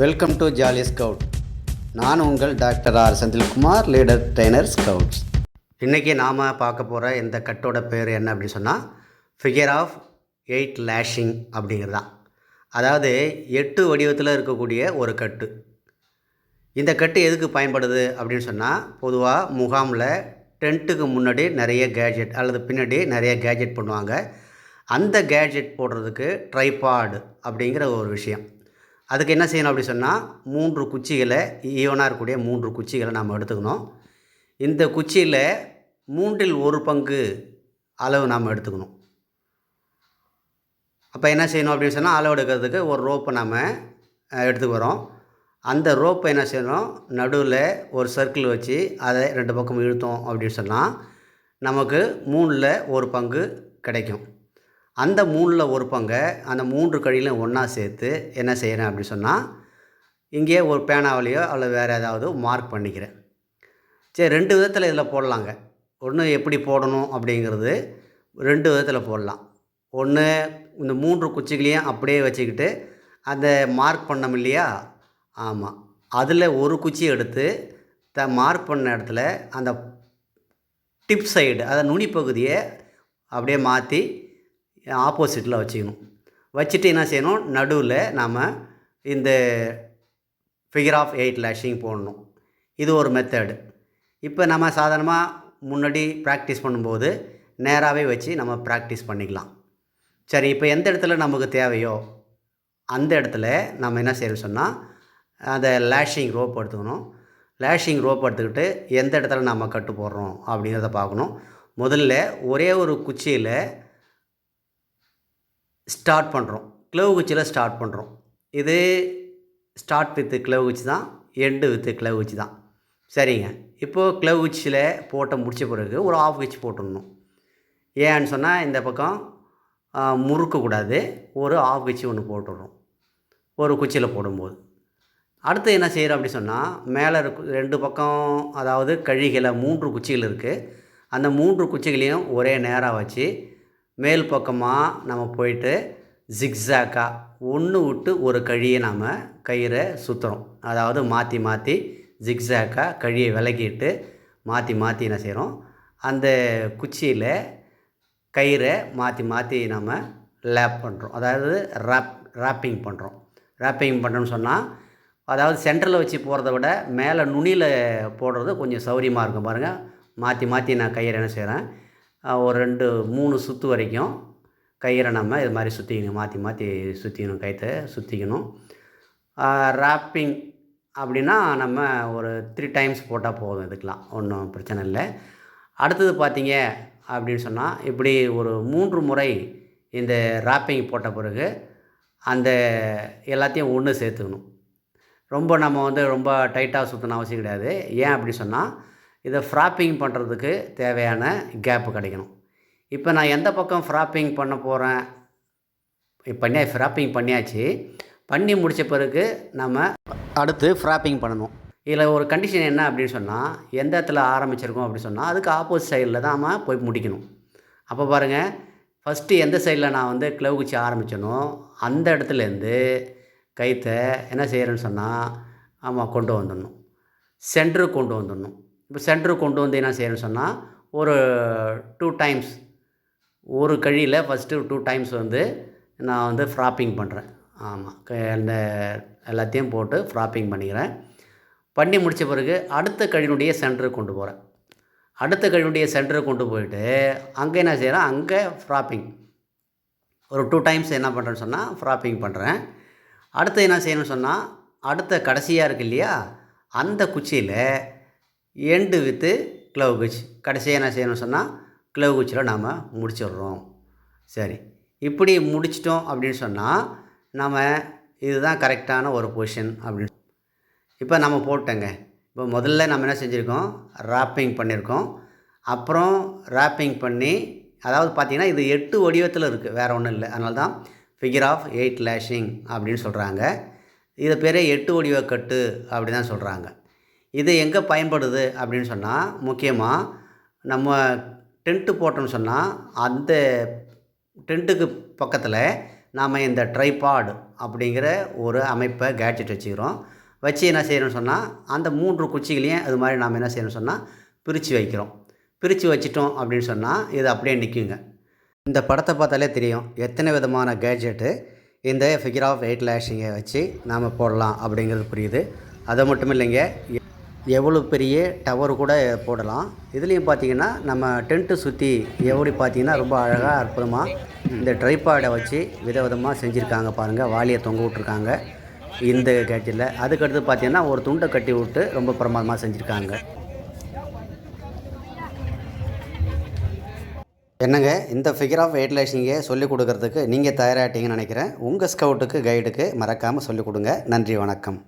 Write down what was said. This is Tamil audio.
வெல்கம் டு ஜாலி ஸ்கவுட் நான் உங்கள் doctor R. Senthilkumar leader trainer scouts இன்றைக்கி நாம் பார்க்க போகிற இந்த கட்டோட பேர் என்ன அப்படின்னு சொன்னால் ஃபிகர் ஆஃப் எயிட் லேஷிங் அப்படிங்கிறது. தான் அதாவது எட்டு வடிவத்தில் இருக்கக்கூடிய ஒரு கட்டு. இந்த கட்டு எதுக்கு பயன்படுது அப்படின்னு சொன்னால் பொதுவாக முகாமில் டென்ட்டுக்கு முன்னாடி நிறைய கேஜெட் அல்லது பின்னாடி நிறைய கேஜெட் பண்ணுவாங்க. அந்த கேஜெட் போடுறதுக்கு ட்ரைபாடு அப்படிங்கிற ஒரு விஷயம். அதுக்கு என்ன செய்யணும் அப்படி சொன்னால் மூன்று குச்சிகளை ஈவனாக இருக்கக்கூடிய மூன்று குச்சிகளை நாம் எடுத்துக்கணும். இந்த குச்சியில் மூன்றில் ஒரு பங்கு அளவு நாம் எடுத்துக்கணும். அப்போ என்ன செய்யணும் அப்படின்னு சொன்னால் அளவு எடுக்கிறதுக்கு ஒரு ரோப்பை நாம் எடுத்துக்கிறோம் அந்த ரோப்பை என்ன செய்யணும் நடுவில் ஒரு சர்க்கிள் வச்சு அதை ரெண்டு பக்கம் இழுத்தோம் அப்படின்னு சொன்னால் நமக்கு மூணில் ஒரு பங்கு கிடைக்கும். அந்த மூணில் ஒரு பங்கை அந்த மூன்று கழியிலும் ஒன்றா சேர்த்து என்ன செய்கிறேன் அப்படின்னு சொன்னால் இங்கேயே ஒரு பேனாவிலையோ அல்லது வேறு ஏதாவது மார்க் பண்ணிக்கிறேன். சரி ரெண்டு விதத்தில் இதில் போடலாங்க. ஒன்று எப்படி போடணும் அப்படிங்கிறது ரெண்டு விதத்தில் போடலாம். ஒன்று இந்த மூன்று குச்சிகளையும் அப்படியே வச்சுக்கிட்டு அந்த மார்க் பண்ணோம் இல்லையா? ஆமாம் அதில் ஒரு குச்சி எடுத்து த மார்க் பண்ண இடத்துல அந்த டிப் சைடு அதை நுனி பகுதியை அப்படியே மாற்றி ஆப்போசிட்டில் வச்சுக்கணும். வச்சுட்டு என்ன செய்யணும்? நடுவில் நாம் இந்த ஃபிகர் ஆஃப் எயிட் லேஷிங் போடணும். இது ஒரு மெத்தடு இப்போ நம்ம சாதாரணமாக முன்னாடி ப்ராக்டிஸ் பண்ணும்போது நேராகவே வச்சு நம்ம ப்ராக்டிஸ் பண்ணிக்கலாம். சரி இப்போ எந்த இடத்துல நமக்கு தேவையோ அந்த இடத்துல நம்ம என்ன செய்யணும் சொன்னால் அந்த லேஷிங் ரோப் எடுத்துக்கணும். லேஷிங் ரோப் எடுத்துக்கிட்டு எந்த இடத்துல நம்ம கட்டு போடுறோம் அப்படிங்கிறத பார்க்கணும். முதல்ல ஒரே ஒரு குச்சியில் ஸ்டார்ட் பண்ணுறோம் க்ளவ் குச்சியில் ஸ்டார்ட் பண்ணுறோம் இது ஸ்டார்ட் வித்து க்ளவ் குச்சி தான் எண்டு வித்து க்ளவ் குச்சி தான். சரிங்க. இப்போது க்ளவ் குச்சியில் போட்ட முடிச்ச பிறகு ஒரு ஆஃப் குச்சி போட்டுடணும். ஏன்னு சொன்னால் இந்த பக்கம் முறுக்கக்கூடாது ஒரு ஆஃப் குச்சி ஒன்று போட்டுடுறோம் ஒரு குச்சியில் போடும்போது. அடுத்து என்ன செய்கிறோம் அப்படி சொன்னால் மேலே இருக்கு ரெண்டு பக்கம் அதாவது கழிகளை மூன்று குச்சிகள் இருக்குது அந்த மூன்று குச்சிகளையும் ஒரே நேராக வச்சு மேல் பக்கமாக நம்ம போயிட்டு ஜிக்ஸாக்காக ஒன்று விட்டு ஒரு கழியை நாம் கயிறை சுற்றுறோம் அதாவது மாற்றி மாற்றி ஜிக்ஸாக்காக கழியை விலக்கிட்டு மாற்றி மாற்றி என்ன செய்கிறோம் அந்த குச்சியில் கயிறை மாற்றி மாற்றி நம்ம லேப் பண்ணுறோம் அதாவது ரேப் ரேப்பிங் பண்ணுறோம் ரேப்பிங் பண்ணுறோன்னு சொன்னால் அதாவது சென்டரில் வச்சு போகிறத விட மேலே நுனியில் போடுறது கொஞ்சம் சௌரியமாக இருக்கும். பாருங்கள் மாற்றி மாற்றி நான் கயிறை என்ன செய்கிறேன் ஒரு ரெண்டு மூணு சுற்று வரைக்கும் கயிறை நம்ம இது மாதிரி சுற்றிக்கணும் மாற்றி மாற்றி சுற்றிக்கணும் கயிற்றை சுற்றிக்கணும் ராப்பிங் அப்படின்னா நம்ம ஒரு த்ரீ டைம்ஸ் போட்டால் போதும் இதுக்கெலாம் ஒன்றும் பிரச்சனை இல்லை. அடுத்தது பார்த்தீங்க அப்படின்னு சொன்னால் இப்படி ஒரு மூன்று முறை இந்த ராப்பிங் போட்ட பிறகு அந்த எல்லாத்தையும் ஒன்று சேர்த்துக்கணும். ரொம்ப நம்ம வந்து ரொம்ப டைட்டாக சுற்றணும் அவசியம் கிடையாது. ஏன் அப்படி சொன்னால் இதை ஃப்ராப்பிங் பண்ணுறதுக்கு தேவையான கேப்பு கிடைக்கணும். இப்போ நான் எந்த பக்கம் ஃப்ராப்பிங் பண்ண போகிறேன் பண்ணி ஃப்ராப்பிங் பண்ணியாச்சு. பண்ணி முடித்த பிறகு நம்ம அடுத்து ஃப்ராப்பிங் பண்ணணும். இதில் ஒரு கண்டிஷன் என்ன அப்படின்னு சொன்னால் எந்த இடத்துல ஆரம்பிச்சிருக்கோம் அப்படின்னு சொன்னால் அதுக்கு ஆப்போசிட் சைடில் தான் நம்ம போய் முடிக்கணும். அப்போ பாருங்கள் ஃபஸ்ட்டு எந்த சைடில் நான் வந்து க்ளவ் குச்சி ஆரம்பிச்சனோ அந்த இடத்துலேருந்து கைத்தை என்ன செய்கிறேன்னு சொன்னால் ஆமாம் கொண்டு வந்துடணும். சென்டருக்கு கொண்டு வந்துடணும். இப்போ சென்டருக்கு கொண்டு வந்து என்ன செய்யணும்னு சொன்னால் ஒரு டூ டைம்ஸ் ஒரு கழியில் ஃபஸ்ட்டு டூ டைம்ஸ் வந்து நான் வந்து ஃப்ராப்பிங் பண்ணுறேன் ஆமாம் அந்த எல்லாத்தையும் போட்டு ஃப்ராப்பிங் பண்ணிக்கிறேன். பண்ணி முடித்த பிறகு அடுத்த கழினுடைய சென்டருக்கு கொண்டு போகிறேன் அடுத்த கழிவுடைய சென்டருக்கு கொண்டு போயிட்டு அங்கே என்ன செய்கிறேன் அங்கே ஃப்ராப்பிங் ஒரு டூ டைம்ஸ் என்ன பண்ணுறேன்னு சொன்னால் ஃப்ராப்பிங் பண்ணுறேன் அடுத்து என்ன செய்யணும்னு சொன்னால் அடுத்த கடைசியாக இருக்கு இல்லையா அந்த குச்சியில் எண்டு வித்து க்ளவ் குச்சி. கடைசியாக என்ன செய்யணும் சொன்னால் க்ளவ் குச்சியில் நாம் முடிச்சிடுறோம். சரி. இப்படி முடிச்சிட்டோம் அப்படின்னு சொன்னால் நம்ம இதுதான் கரெக்டான ஒரு பொசிஷன் அப்படின்னு. இப்போ நம்ம போட்டோங்க. இப்போ முதல்ல நம்ம என்ன செஞ்சுருக்கோம்? ராப்பிங் பண்ணியிருக்கோம் அப்புறம் ராப்பிங் பண்ணி அதாவது பார்த்திங்கன்னா இது எட்டு வடிவத்தில் இருக்குது வேறு ஒன்றும் இல்லை. அதனால தான் ஃபிகர் ஆஃப் எயிட் லேஷிங் அப்படின்னு சொல்கிறாங்க இது பேரே எட்டு வடிவ கட்டு அப்படி தான் சொல்கிறாங்க இது எங்கே பயன்படுது அப்படின்னு சொன்னால் முக்கியமாக நம்ம டென்ட்டு போட்டோம்னு சொன்னால் அந்த டென்ட்டுக்கு பக்கத்தில் நாம் இந்த ட்ரைபாடு அப்படிங்கிற ஒரு அமைப்பை கேட்ஜெட் வச்சுக்கிறோம். வச்சு என்ன செய்யணும்னு சொன்னால் அந்த மூன்று குச்சிகளையும் அது மாதிரி நாம் என்ன செய்யணும்னு சொன்னால் பிரித்து வைக்கிறோம். பிரித்து வச்சிட்டோம் அப்படின்னு சொன்னால் இது அப்படியே நிற்குங்க. இந்த படத்தை பார்த்தாலே தெரியும் எத்தனை விதமான கேட்ஜெட்டு இந்த ஃபிகர் ஆஃப் எயிட் லேஷிங்கை வச்சு நாம் போடலாம் அப்படிங்கிறது புரியுது. அது மட்டும் இல்லைங்க எவ்வளோ பெரிய டவர் கூட போடலாம். இதுலேயும் பார்த்தீங்கன்னா நம்ம டென்ட்டு சுற்றி எப்படி பார்த்தீங்கன்னா ரொம்ப அழகாக அற்புதமாக இந்த ட்ரைபாடை வச்சு விதவிதமாக செஞ்சுருக்காங்க பாருங்கள் வாலியை தொங்க விட்ருக்காங்க இந்த கேட்டில் அதுக்கடுத்து பார்த்தீங்கன்னா ஒரு துண்டை கட்டி விட்டு ரொம்ப பிரமாதமாக செஞ்சுருக்காங்க. என்னங்க இந்த ஃபிகர் ஆஃப் வெயிட் லேஷிங்கை சொல்லிக் கொடுக்குறதுக்கு நீங்கள் தயாராகிட்டீங்கன்னு நினைக்கிறேன். உங்கள் ஸ்கவுட்டுக்கு கைடுக்கு மறக்காமல் சொல்லிக் கொடுங்க. நன்றி வணக்கம்.